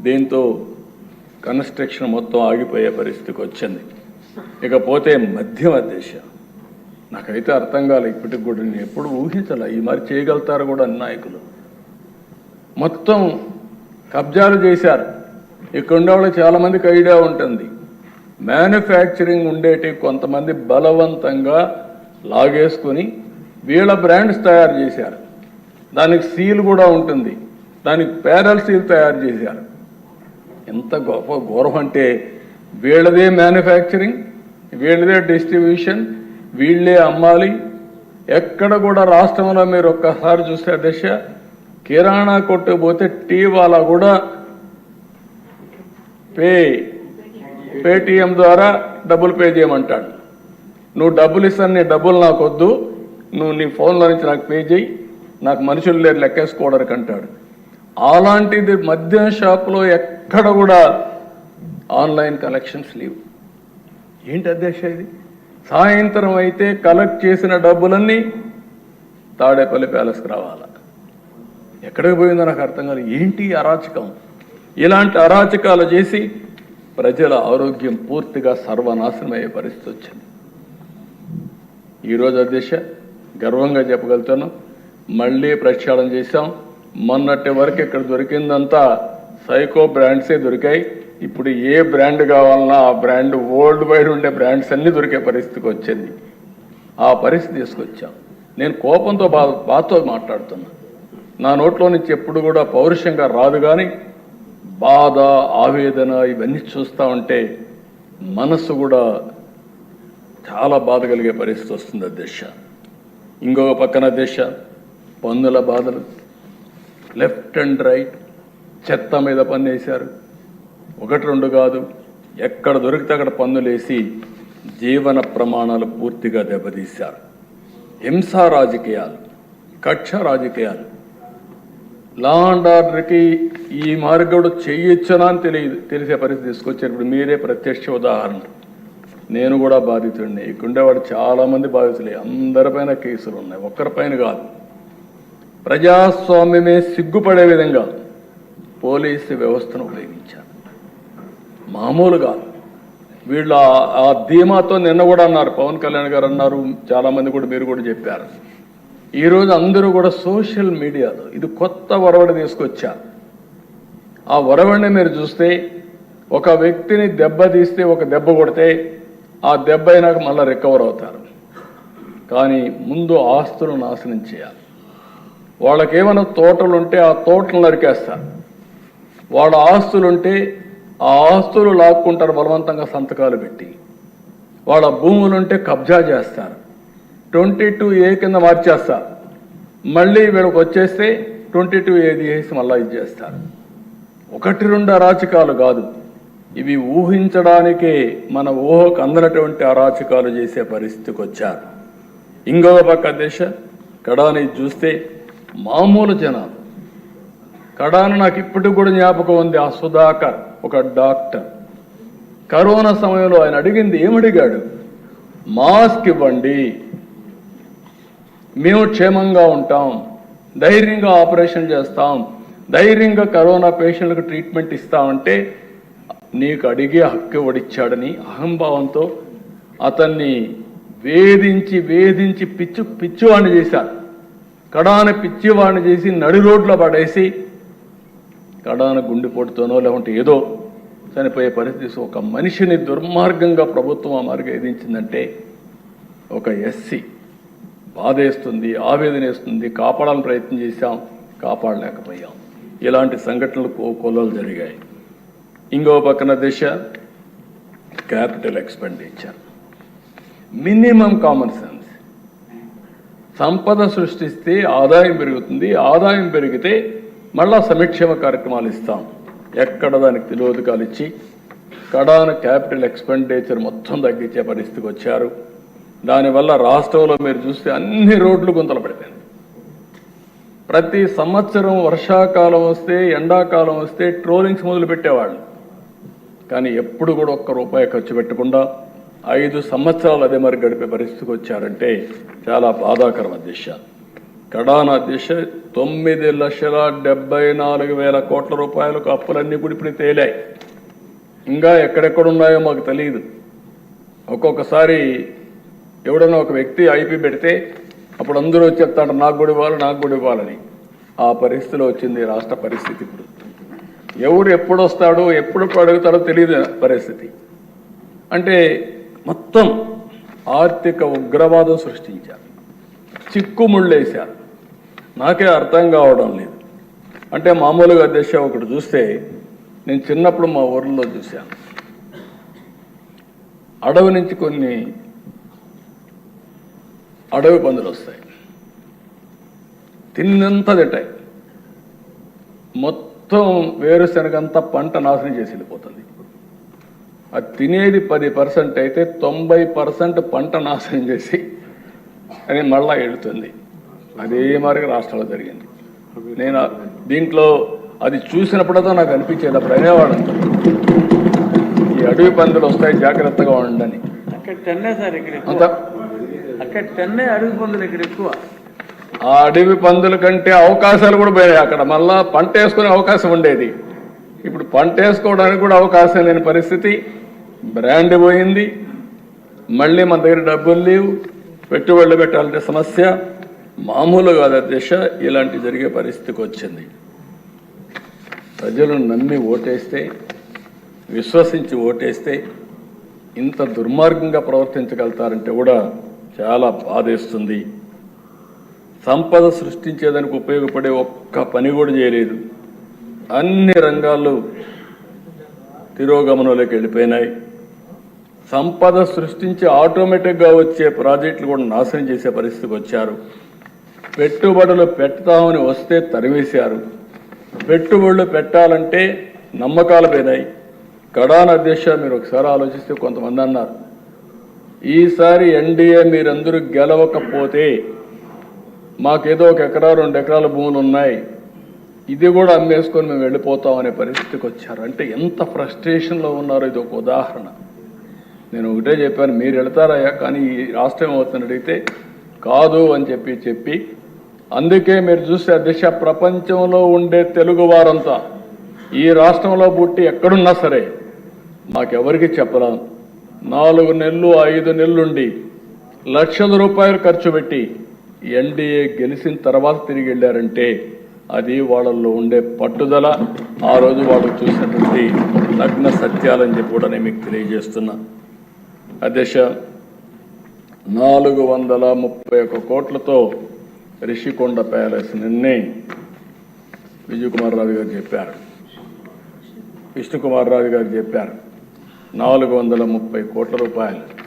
దీంతో కన్స్ట్రక్షన్ మొత్తం ఆగిపోయే పరిస్థితికి వచ్చింది. ఇకపోతే మధ్యమ దేశ నాకైతే అర్థం కాలే ఇప్పటికి కూడా. నేను ఎప్పుడు ఊహించాల. ఈ మరి చేయగలుగుతారు కూడా నాయకులు మొత్తం కబ్జాలు చేశారు. ఇక్కడ ఉండే చాలామందికి ఐడియా ఉంటుంది. మ్యానుఫ్యాక్చరింగ్ ఉండేటి కొంతమంది బలవంతంగా లాగేసుకుని వీళ్ళ బ్రాండ్స్ తయారు చేశారు. దానికి సీల్ కూడా ఉంటుంది. దానికి పేరల్ సీల్ తయారు చేశారు. ఎంత గొప్ప గౌరవం అంటే వీళ్ళదే మ్యానుఫ్యాక్చరింగ్ వీళ్ళదే డిస్ట్రిబ్యూషన్ వీళ్ళే అమ్మాలి. ఎక్కడ కూడా రాష్ట్రంలో మీరు ఒక్కసారి చూస్తే దశ కిరాణా కొట్టు పోతే టీ వాళ్ళ కూడా పే పేటిఎం ద్వారా డబ్బులు పే చేయమంటాడు. నువ్వు డబ్బులు ఇస్తాను నీ డబ్బులు నాకు వద్దు నువ్వు నీ ఫోన్లో నుంచి నాకు పే చేయి నాకు మనుషులు లేరు లెక్కేసుకోవడానికి అంటాడు. అలాంటిది మద్యం షాపులో ఎక్కడ కూడా ఆన్లైన్ కలెక్షన్స్ లేవు. ఏంటి అధ్యక్ష ఇది? సాయంత్రం అయితే కలెక్ట్ చేసిన డబ్బులన్నీ తాడేపల్లి ప్యాలెస్కి రావాలా? ఎక్కడికి పోయిందో నాకు అర్థం కాదు ఏంటి అరాచకం? ఇలాంటి అరాచకాలు చేసి ప్రజల ఆరోగ్యం పూర్తిగా సర్వనాశనం అయ్యే పరిస్థితి వచ్చింది. ఈరోజు అధ్యక్ష గర్వంగా చెప్పగలుగుతాను మళ్ళీ ప్రక్షాళన చేశాం. మొన్నటి వరకు ఇక్కడ దొరికిందంతా సైకో బ్రాండ్సే దొరికాయి. ఇప్పుడు ఏ బ్రాండ్ కావాలన్నా ఆ బ్రాండ్ వరల్డ్ వైడ్ ఉండే బ్రాండ్స్ అన్నీ దొరికే పరిస్థితికి వచ్చింది. ఆ పరిస్థితి తీసుకొచ్చాం. నేను కోపంతో బాధ బాధతో మాట్లాడుతున్నా. నా నోట్లో నుంచి ఎప్పుడు కూడా పౌరుషంగా రాదు కానీ బాధ ఆవేదన ఇవన్నీ చూస్తూ ఉంటే మనసు కూడా చాలా బాధ కలిగే పరిస్థితి వస్తుంది అధ్యక్ష ఇంకొక పక్కన అధ్యక్ష పన్నుల బాధలు. Left and right. చెత్త మీద పన్నేశారు. ఒకటి రెండు కాదు ఎక్కడ దొరికితే అక్కడ పన్నులేసి జీవన ప్రమాణాలు పూర్తిగా దెబ్బతీశారు. హింసా రాజకీయాలు కక్ష రాజకీయాలు. లా అండ్ ఆర్డర్కి ఈ మార్గడు చేయొచ్చునా అని తెలియదు తెలిసే పరిస్థితి తీసుకొచ్చినప్పుడు మీరే ప్రత్యక్ష ఉదాహరణ. నేను కూడా బాధితుడిని. ఇక్కడుండేవాడు చాలామంది చాలా మంది బాధితులే. అందరిపైన కేసులు ఉన్నాయి ఒక్కరిపైన కాదు. ప్రజాస్వామ్యమే సిగ్గుపడే విధంగా పోలీసు వ్యవస్థను ఉపయోగించారు. మామూలుగా వీళ్ళు ఆ- ధీమాతో నిన్న కూడా అన్నారు పవన్ కళ్యాణ్ గారు అన్నారు చాలా మంది కూడా మీరు కూడా చెప్పారు. ఈరోజు అందరూ కూడా సోషల్ మీడియాలో ఇది కొత్త ఒరవడి తీసుకొచ్చారు. ఆ వరవడిని మీరు చూస్తే ఒక వ్యక్తిని దెబ్బ తీస్తే ఒక దెబ్బ కొడితే ఆ దెబ్బ అయినాక మళ్ళీ రికవర్ అవుతారు. కానీ ముందు ఆస్తులు నాశనం చేయాలి. వాళ్ళకేమైనా తోటలు ఉంటే ఆ తోటలు నరికేస్తారు. వాళ్ళ ఆస్తులుంటే ఆ ఆస్తులు లాక్కుంటారు బలవంతంగా సంతకాలు పెట్టి. వాళ్ళ భూములుంటే కబ్జా చేస్తారు. ట్వంటీ టూ ఏ కింద మార్చేస్తారు. మళ్ళీ వీళ్ళకి వచ్చేస్తే ట్వంటీ టూ ఏది వేసి మళ్ళీ ఇది చేస్తారు. ఒకటి రెండు అరాచకాలు కాదు. ఇవి ఊహించడానికే మన ఊహకు అందనటువంటి అరాచకాలు చేసే పరిస్థితికి వచ్చారు ఇంకొక పక్క దేశ కడాని చూస్తే మామూలు జనాలు. కడాను నాకు ఇప్పటికి కూడా జ్ఞాపకం ఉంది ఆ సుధాకర్ ఒక డాక్టర్. కరోనా సమయంలో ఆయన అడిగింది ఏమడిగాడు? మాస్క్ ఇవ్వండి. మేము క్షేమంగా ఉంటాం. ధైర్యంగా ఆపరేషన్ చేస్తాం. ధైర్యంగా కరోనా పేషెంట్లకు ట్రీట్మెంట్ ఇస్తామంటే నీకు అడిగే హక్కు ఇవ్వడిచ్చాడని అహంభావంతో అతన్ని వేధించి వేధించి పిచ్చు పిచ్చివాణ్ణి చేశారు. కడాన పిచ్చివాణ్ణి చేసి నడి రోడ్లో పడేసి కడాన గుండెపోటుతోనో లేకుంటే ఏదో చనిపోయే పరిస్థితి. ఒక మనిషిని దుర్మార్గంగా ప్రభుత్వం ఆ మార్గం ఏదించిందంటే ఒక ఎస్సీ బాధేస్తుంది ఆవేదన వేస్తుంది కాపాడాలని ప్రయత్నం చేశాం కాపాడలేకపోయాం. ఇలాంటి సంఘటనలు కో- జరిగాయి. ఇంకో పక్కన దిశ capital expenditure. Minimum common sense. సంపద సృష్టిస్తే ఆదాయం పెరుగుతుంది. ఆదాయం పెరిగితే మళ్ళా సమీక్షేమ కార్యక్రమాలు ఇస్తాం. ఎక్కడ దానికి తెలియదు ఇచ్చి కడాన క్యాపిటల్ ఎక్స్పెండిచర్ మొత్తం తగ్గించే పరిస్థితికి వచ్చారు. దానివల్ల రాష్ట్రంలో మీరు చూస్తే అన్ని రోడ్లు గుంతలు పడిపోయింది ప్రతి సంవత్సరం వర్షాకాలం వస్తే ఎండాకాలం వస్తే ట్రోలింగ్స్ మొదలు పెట్టేవాళ్ళు. కానీ ఎప్పుడు కూడా ఒక్క రూపాయి ఖర్చు పెట్టకుండా ఐదు సంవత్సరాలు అదే మరి గడిపే పరిస్థితికి వచ్చారంటే చాలా బాధాకరం అధ్యక్ష కడాన దిశ తొమ్మిది లక్షల డెబ్బై నాలుగు వేల కోట్ల రూపాయలకు అప్పులన్నీ కూడా ఇప్పుడు తేలాయి. ఇంకా ఎక్కడెక్కడ ఉన్నాయో మాకు తెలియదు ఒక్కొక్కసారి ఎవడన్నా ఒక వ్యక్తి ఐపీ పెడితే అప్పుడు అందరూ వచ్చి చెప్తాడు నాకు కూడా ఇవ్వాలి నాకు కూడా ఇవ్వాలని. ఆ పరిస్థితిలో వచ్చింది రాష్ట్ర పరిస్థితి ఇప్పుడు. ఎవరు ఎప్పుడు వస్తాడో ఎప్పుడు అడుగుతాడో తెలియదు పరిస్థితి. అంటే మొత్తం ఆర్థిక ఉగ్రవాదం సృష్టించారు. చిక్కుముళ్ళేశారు నాకే అర్థం కావడం లేదు. అంటే మామూలుగా దశ ఒకటి చూస్తే నేను చిన్నప్పుడు మా ఊర్లో చూశాను. అడవి నుంచి కొన్ని అడవి పందులు వస్తాయి. తిన్నంత తింటాయి. మొత్తం వేరుశనగంతా పంట నాశనం చేసి వెళ్ళిపోతుంది. అది తినేది పది పర్సెంట్ అయితే తొంభై పర్సెంట్ పంట నాశనం చేసి అది మళ్ళా వెళుతుంది అదే మరి రాష్ట్రంలో జరిగింది. నేను దీంట్లో అది చూసినప్పుడతో నాకు అనిపించేది అప్పుడు అనేవాడు ఈ అడవి పందులు వస్తాయి జాగ్రత్తగా ఎక్కువ. ఆ అడవి పందుల కంటే అవకాశాలు కూడా పోయాయి అక్కడ. మళ్ళా పంట వేసుకునే అవకాశం ఉండేది. ఇప్పుడు పంట వేసుకోవడానికి కూడా అవకాశం లేని పరిస్థితి. బ్రాండ్ పోయింది. మళ్ళీ మన దగ్గర డబ్బులు లేవు. పెట్టుబడులు పెట్టాలంటే సమస్య. మామూలు కాదు దిశ ఇలాంటి జరిగే పరిస్థితికి వచ్చింది. ప్రజలను నమ్మి ఓటేస్తే విశ్వసించి ఓటేస్తే ఇంత దుర్మార్గంగా ప్రవర్తించగలుగుతారంటే కూడా చాలా బాధేస్తుంది. సంపద సృష్టించేదానికి ఉపయోగపడే ఒక్క పని కూడా చేయలేదు. అన్ని రంగాల్లో తిరోగమనంలోకి వెళ్ళిపోయినాయి. సంపద సృష్టించి ఆటోమేటిక్గా వచ్చే ప్రాజెక్టులు కూడా నాశనం చేసే పరిస్థితికి వచ్చారు. పెట్టుబడులు పెడతామని వస్తే తరివేశారు. పెట్టుబడులు పెట్టాలంటే నమ్మకాలు పోయినాయి కడాన దిశ మీరు ఒకసారి ఆలోచిస్తే కొంతమంది అన్నారు ఈసారి ఎన్డీఏ మీరందరూ గెలవకపోతే మాకేదో ఒక ఎకరా రెండు ఎకరాల భూములు ఉన్నాయి. ఇది కూడా అమ్మేసుకొని మేము వెళ్ళిపోతాం అనే పరిస్థితికి వచ్చారు. అంటే ఎంత ఫ్రస్ట్రేషన్లో ఉన్నారో ఇది ఒక ఉదాహరణ. నేను ఒకటే చెప్పాను మీరు వెళతారయ్యా కానీ ఈ రాష్ట్రం అవుతుంది అడిగితే కాదు అని చెప్పి చెప్పి అందుకే మీరు చూస్తే దిశ ప్రపంచంలో ఉండే తెలుగు వారంతా ఈ రాష్ట్రంలో పుట్టి ఎక్కడున్నా సరే మాకెవరికి చెప్పరా నాలుగు నెలలు ఐదు నెలలుండి లక్షల రూపాయలు ఖర్చు పెట్టి ఎన్డీఏ గెలిచిన తర్వాత తిరిగి వెళ్ళారంటే అది వాళ్ళల్లో ఉండే పట్టుదల ఆ రోజు వాళ్ళు చూసినటువంటి నగ్న సత్యాలని చెప్పి కూడా నేను మీకు తెలియజేస్తున్నా. అధ్యక్ష నాలుగు వందల ముప్పై ఒక్క కోట్లతో రిషికొండ ప్యాలెస్ నిన్నే విజయకుమార్ రాజు గారు చెప్పారు. విష్ణుకుమార్ రాజు గారు చెప్పారు. నాలుగు వందల ముప్పై కోట్ల రూపాయలు.